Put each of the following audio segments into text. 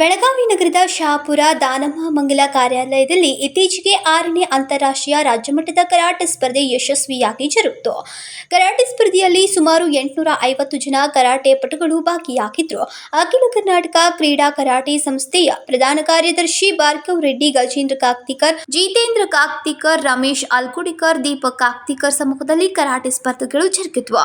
ಬೆಳಗಾವಿ ನಗರದ ಶಾಪುರ ದಾನಮ್ಮ ಮಂಗಲ ಕಾರ್ಯಾಲಯದಲ್ಲಿ ಇತ್ತೀಚೆಗೆ ಆರನೇ ಅಂತಾರಾಷ್ಟ್ರೀಯ ರಾಜ್ಯಮಟ್ಟದ ಕರಾಟೆ ಸ್ಪರ್ಧೆ ಯಶಸ್ವಿಯಾಗಿ ಜರುಗಿತು. ಕರಾಟೆ ಸ್ಪರ್ಧೆಯಲ್ಲಿ ಸುಮಾರು ಎಂಟುನೂರ ಐವತ್ತು ಜನ ಕರಾಟೆ ಪಟುಗಳು ಭಾಗಿಯಾಗಿದ್ದರು ಅಖಿಲ ಕರ್ನಾಟಕ ಕ್ರೀಡಾ ಕರಾಟೆ ಸಂಸ್ಥೆಯ ಪ್ರಧಾನ ಕಾರ್ಯದರ್ಶಿ ಭಾರ್ಗವ್ ರೆಡ್ಡಿ, ಗಜೇಂದ್ರ ಕಾಕ್ತಿಕರ್, ಜಿತೇಂದ್ರ ಕಾಕ್ತಿಕರ್, ರಮೇಶ್ ಅಲ್ಕುಡಿಕರ್ ದೀಪಕ್ ಕಾಕ್ತಿಕರ್ ಸಮ್ಮುಖದಲ್ಲಿ ಕರಾಟೆ ಸ್ಪರ್ಧೆಗಳು ಜರುಗಿದ್ವು.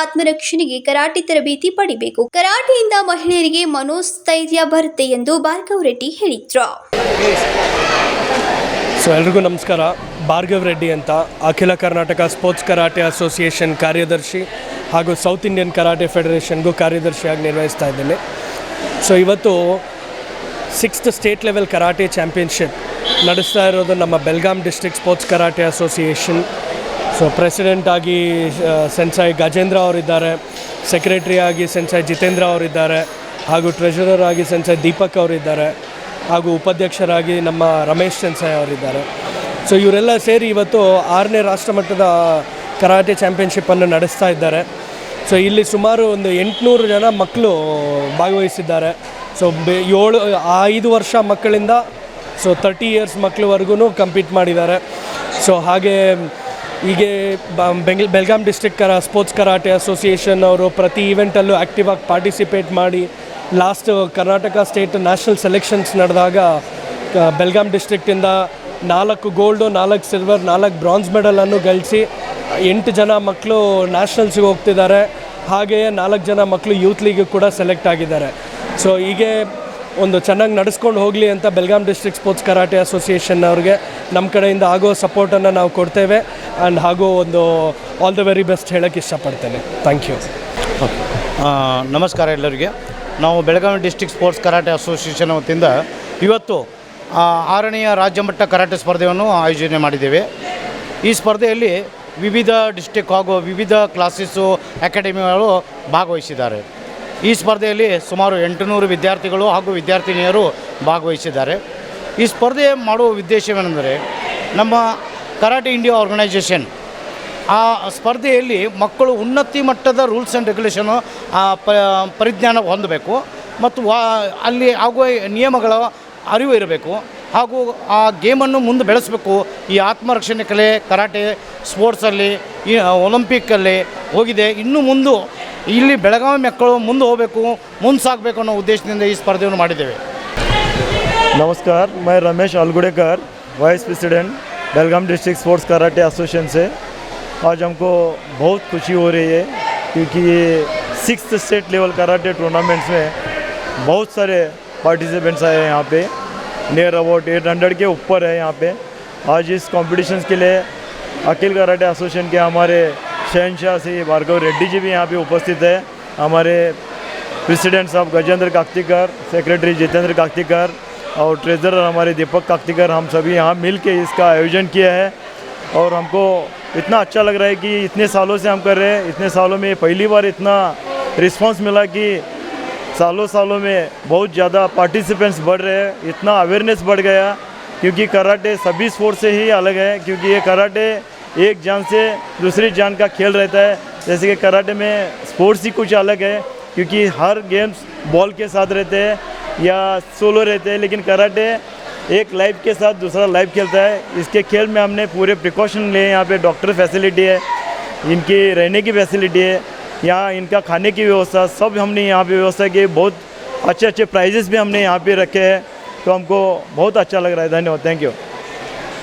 ಆತ್ಮರಕ್ಷಣೆಗೆ ಕರಾಟೆ ತರಬೇತಿ ಪಡಿಬೇಕು. ಕರಾಟೆಯಿಂದ ಮಹಿಳೆಯರಿಗೆ ಮನೋಸ್ಥೈರ್ಯ ಬರುತ್ತೆ ಎಂದು ಭಾರ್ಗವ್ ರೆಡ್ಡಿ ಹೇಳಿದ್ರು. ಸೊ ಎಲ್ರಿಗೂ ನಮಸ್ಕಾರ. ಭಾರ್ಗವ್ ರೆಡ್ಡಿ ಅಂತ ಅಖಿಲ ಕರ್ನಾಟಕ ಸ್ಪೋರ್ಟ್ಸ್ ಕರಾಟೆ ಅಸೋಸಿಯೇಷನ್ ಕಾರ್ಯದರ್ಶಿ ಹಾಗೂ ಸೌತ್ ಇಂಡಿಯನ್ ಕರಾಟೆ ಫೆಡರೇಷನ್ಗೂ ಕಾರ್ಯದರ್ಶಿಯಾಗಿ ನಿರ್ವಹಿಸ್ತಾ ಇದ್ದೇನೆ. ಸೊ ಇವತ್ತು sixth state level karate championship ನಡೆಸ್ತಾ ಇರೋದು ನಮ್ಮ Belgaum district sports karate association so ಪ್ರೆಸಿಡೆಂಟಾಗಿ sensei Gajendra ಅವರಿದ್ದಾರೆ ಸೆಕ್ರೆಟರಿ ಆಗಿ ಸೆನ್ಸಾಯ್ ಜಿತೇಂದ್ರ ಅವರಿದ್ದಾರೆ, ಹಾಗೂ ಟ್ರೆಷರರ್ ಆಗಿ ಸೆನ್ಸಾಯಿ ದೀಪಕ್ ಅವರಿದ್ದಾರೆ, ಹಾಗೂ ಉಪಾಧ್ಯಕ್ಷರಾಗಿ ನಮ್ಮ ರಮೇಶ್ ಸೆನ್ಸಾಯಿ ಅವರಿದ್ದಾರೆ. ಸೊ ಇವರೆಲ್ಲ ಸೇರಿ ಇವತ್ತು ಆರನೇ ರಾಷ್ಟ್ರಮಟ್ಟದ ಕರಾಟೆ ಚಾಂಪಿಯನ್ಶಿಪ್ಪನ್ನು ನಡೆಸ್ತಾ ಇದ್ದಾರೆ. ಸೊ ಇಲ್ಲಿ ಸುಮಾರು ಒಂದು ಎಂಟುನೂರು ಜನ ಮಕ್ಕಳು ಭಾಗವಹಿಸಿದ್ದಾರೆ. ಸೊ ಬೆ, ಏಳು ಐದು ವರ್ಷ ಮಕ್ಕಳಿಂದ ಸೊ ತರ್ಟಿ ಇಯರ್ಸ್ ಮಕ್ಕಳವರೆಗೂ ಕಂಪೀಟ್ ಮಾಡಿದ್ದಾರೆ. ಸೊ ಹಾಗೆ ಹೀಗೆ ಬ- ಬೆಂಗ್ ಬೆಲ್ಗಾಮ್ ಡಿಸ್ಟ್ರಿಕ್ಟ್ ಕರ ಸ್ಪೋರ್ಟ್ಸ್ ಕರಾಟೆ ಅಸೋಸಿಯೇಷನ್ ಅವರು ಪ್ರತಿ ಈವೆಂಟಲ್ಲೂ ಆ್ಯಕ್ಟಿವ್ ಆಗಿ ಪಾರ್ಟಿಸಿಪೇಟ್ ಮಾಡಿ last Karnataka state national selections ನಡೆದಾಗ ಬೆಲ್ಗಾಮ್ ಡಿಸ್ಟ್ರಿಕ್ಟಿಂದ ನಾಲ್ಕು ಗೋಲ್ಡು ನಾಲ್ಕು ಸಿಲ್ವರ್ ನಾಲ್ಕು ಬ್ರಾನ್ಸ್ ಮೆಡಲನ್ನು ಗಳಿಸಿ, ಎಂಟು ಜನ ಮಕ್ಕಳು ನ್ಯಾಷನಲ್ಸ್ಗೆ ಹೋಗ್ತಿದ್ದಾರೆ. ಹಾಗೆಯೇ ನಾಲ್ಕು ಜನ ಮಕ್ಕಳು ಯೂತ್ ಲೀಗ್ ಕೂಡ ಸೆಲೆಕ್ಟ್ ಆಗಿದ್ದಾರೆ. ಸೊ ಹೀಗೆ ಒಂದು ಚೆನ್ನಾಗಿ ನಡೆಸ್ಕೊಂಡು ಹೋಗಲಿ ಅಂತ Belgaum district sports karate association ಅವ್ರಿಗೆ ನಮ್ಮ ಕಡೆಯಿಂದ ಆಗೋ ಸಪೋರ್ಟನ್ನು ನಾವು ಕೊಡ್ತೇವೆ ಆ್ಯಂಡ್ ಹಾಗೂ ಒಂದು ಆಲ್ ದ ವೆರಿ ಬೆಸ್ಟ್ ಹೇಳೋಕ್ಕೆ ಇಷ್ಟಪಡ್ತೇನೆ. ಥ್ಯಾಂಕ್ ಯು ನಮಸ್ಕಾರ ಎಲ್ಲರಿಗೆ. ನಾವು Belagavi district sports karate association ವತಿಯಿಂದ ಇವತ್ತು ಆ, ರಾಜ್ಯ ರಾಜ್ಯಮಟ್ಟ ಕರಾಟೆ ಸ್ಪರ್ಧೆಯನ್ನು ಆಯೋಜನೆ ಮಾಡಿದ್ದೇವೆ. ಈ ಸ್ಪರ್ಧೆಯಲ್ಲಿ ವಿವಿಧ ಡಿಸ್ಟಿಕ್ ಹಾಗೂ ವಿವಿಧ ಕ್ಲಾಸಸ್ಸು ಅಕಾಡೆಮಿಗಳು ಭಾಗವಹಿಸಿದ್ದಾರೆ. ಈ ಸ್ಪರ್ಧೆಯಲ್ಲಿ ಸುಮಾರು ಎಂಟುನೂರು ವಿದ್ಯಾರ್ಥಿಗಳು ಹಾಗೂ ವಿದ್ಯಾರ್ಥಿನಿಯರು ಭಾಗವಹಿಸಿದ್ದಾರೆ. ಈ ಸ್ಪರ್ಧೆ ಮಾಡುವ ಉದ್ದೇಶವೇನೆಂದರೆ ನಮ್ಮ ಕರಾಟೆ ಇಂಡಿಯಾ ಆರ್ಗನೈಜೇಷನ್ ಆ ಸ್ಪರ್ಧೆಯಲ್ಲಿ ಮಕ್ಕಳು ಉನ್ನತಿ ಮಟ್ಟದ ರೂಲ್ಸ್ ಆ್ಯಂಡ್ ರೆಗ್ಯುಲೇಷನು ಪ ಪರಿಜ್ಞಾನ ಹೊಂದಬೇಕು ಮತ್ತು ವಾ ಅಲ್ಲಿ ಆಗುವ ನಿಯಮಗಳ ಅರಿವು ಇರಬೇಕು ಹಾಗೂ ಆ ಗೇಮನ್ನು ಮುಂದೆ ಬೆಳೆಸಬೇಕು. ಈ ಆತ್ಮರಕ್ಷಣೆ ಕಲೆ ಕರಾಟೆ ಸ್ಪೋರ್ಟ್ಸಲ್ಲಿ, ಈ ಒಲಿಂಪಿಕ್ಕಲ್ಲಿ ಹೋಗಿದೆ. ಇನ್ನು ಮುಂದೆ ಇಲ್ಲಿ ಬೆಳಗಾವಿ ಮಕ್ಕಳು ಮುಂದೆ ಹೋಗಬೇಕು ಮುಂದೆ ಸಾಗಬೇಕು ಅನ್ನೋ ಉದ್ದೇಶದಿಂದ ಈ ಸ್ಪರ್ಧೆಯನ್ನು ಮಾಡಿದ್ದೇವೆ नमस्कार मैं Ramesh Alagudekar vice president Belgaum district sports karate association से आज हमको बहुत खुशी हो रही है क्योंकि ये six state level karate tournaments में बहुत सारे पार्टिसिपेंट्स आए हैं यहाँ पे नियर अबाउट एट हंड्रेड के ऊपर है यहाँ पे आज इस कॉम्पिटिशन्स के लिए अखिल कराटे एसोसिएशन के हमारे शहनशाह श्री भार्गव रेड्डी जी भी यहाँ पे उपस्थित है। हमारे प्रेसिडेंट साहब गजेंद्र काक्तिकर, सेक्रेटरी जितेंद्र काक्तिकर और ट्रेजरर हमारे दीपक काक्तिकर, हम सभी यहाँ मिल के इसका आयोजन किया है। और हमको इतना अच्छा लग रहा है कि इतने सालों से हम कर रहे हैं। इतने सालों में पहली बार इतना रिस्पांस मिला कि सालों सालों में बहुत ज़्यादा पार्टिसिपेंट्स बढ़ रहे हैं। इतना अवेयरनेस बढ़ गया, क्योंकि कराटे सभी स्पोर्ट्स से ही अलग है, क्योंकि ये कराटे एक जान से दूसरी जान का खेल रहता है। जैसे कि कराटे में स्पोर्ट्स ही कुछ अलग है, क्योंकि हर गेम्स बॉल के साथ रहते हैं या सोलो रहते हैं, लेकिन कराटे एक लाइफ के साथ दूसरा लाइफ खेलता है। इसके खेल में हमने पूरे प्रिकॉशन लिए यहाँ पे डॉक्टर फैसिलिटी है, इनकी रहने की फैसिलिटी है, यहाँ इनका खाने की व्यवस्था, सब हमने यहाँ पे व्यवस्था की बहुत अच्छे अच्छे प्राइजेस भी हमने यहाँ पे रखे हैं। तो हमको बहुत अच्छा लग रहा है। धन्यवाद। Thank you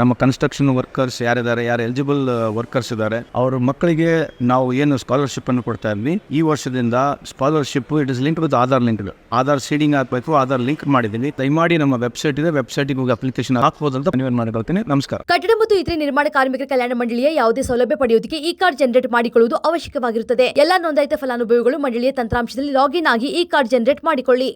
ನಮ್ಮ ಕನ್ಸ್ಟ್ರಕ್ಷನ್ ವರ್ಕರ್ಸ್ ಯಾರಿದ್ದಾರೆ, ಯಾರು ಎಲಿಜಿಬಲ್ ವರ್ಕರ್ಸ್ ಇದ್ದಾರೆ, ಅವ್ರ ಮಕ್ಕಳಿಗೆ ನಾವು ಏನು ಸ್ಕಾಲರ್ಶಿಪ್ ಅನ್ನು ಕೊಡ್ತಾ ಇದ್ವಿ. ಈ ವರ್ಷದಿಂದ scholarship it is link with Aadhaar link Aadhaar seeding ಹಾಕಬೇಕು ಆಧಾರ್ ಲಿಂಕ್ ಮಾಡಿದ್ದೀನಿ ದಯಮಾಡಿ ನಮ್ಮ ವೆಬ್ಸೈಟ್ ಇದೆ ವೆಬ್ಸೈಟ್ಗೆ ಹೋಗಿ ಅಪ್ಲಿಕೇಶನ್ ಹಾಕ್ಬೋದು ಅಂತ ಮನವಿ ಮಾಡ್ಕೊಳ್ತೀನಿ. ನಮಸ್ಕಾರ. ಕಟ್ಟಡ ಮತ್ತು ಇತರೆ ನಿರ್ಮಾಣ ಕಾರ್ಮಿಕರ ಕಲ್ಯಾಣ ಮಂಡಳಿಯ ಯಾವುದೇ ಸೌಲಭ್ಯ ಪಡೆಯೋದಕ್ಕೆ ಈ ಕಾರ್ಡ್ ಜನರೇಟ್ ಮಾಡಿಕೊಳ್ಳುವುದು ಅವಶ್ಯಕವಾಗಿರುತ್ತದೆ. ಎಲ್ಲಾ ನೋಂದಾಯಿತ ಫಲಾನುಭವಿಗಳು ಮಂಡಳಿಯ ತಂತ್ರಾಂಶದಲ್ಲಿ ಲಾಗಿನ್ ಆಗಿ ಈ ಕಾರ್ಡ್ ಜನರೇಟ್ ಮಾಡಿಕೊಳ್ಳಿ.